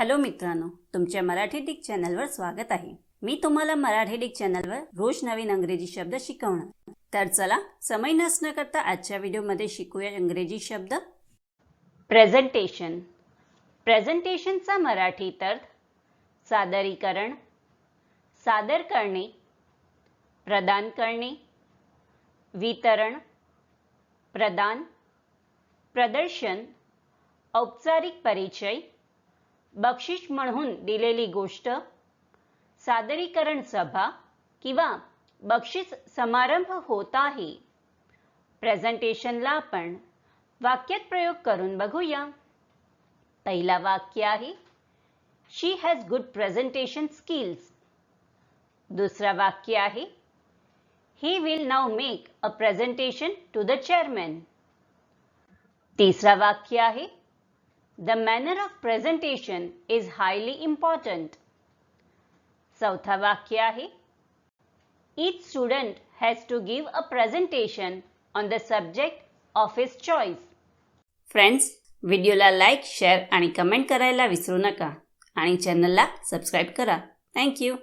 Hello मित्रांनो तुमच्या Marathi Dick चॅनलवर स्वागत आहे. मी तुम्हाला मराठी डिक चॅनलवर रोज नवीन अंग्रेजी शब्द शिकवणार. तर चला समय नसणं करता आजच्या व्हिडिओमध्ये शिकूया इंग्रजी शब्द. प्रेझेंटेशन प्रेझेंटेशनचा मराठीत अर्थ सादरीकरण सादर करणे प्रदान करणे वितरण प्रदान प्रदर्शन औपचारिक परिचय बक्षीस म्हणून दिलेली गोष्ट सादरीकरण सभा किंवा बक्षीस समारंभ होत आहे प्रेझेंटेशनला आपण वाक्यात प्रयोग करून बघूया. पहिला वाक्य आहे she has good presentation skills दुसरा वाक्य आहे he will now make a presentation to the chairman तिसरा वाक्य आहे the manner of presentation is highly important चौथा वाक्य आहे. Each student has to give a presentation on the subject of his choice. Friends व्हिडिओला लाईक शेअर आणि comment करायला विसरू नका. आणि चॅनलला सबस्क्राईब करा. थँक्यू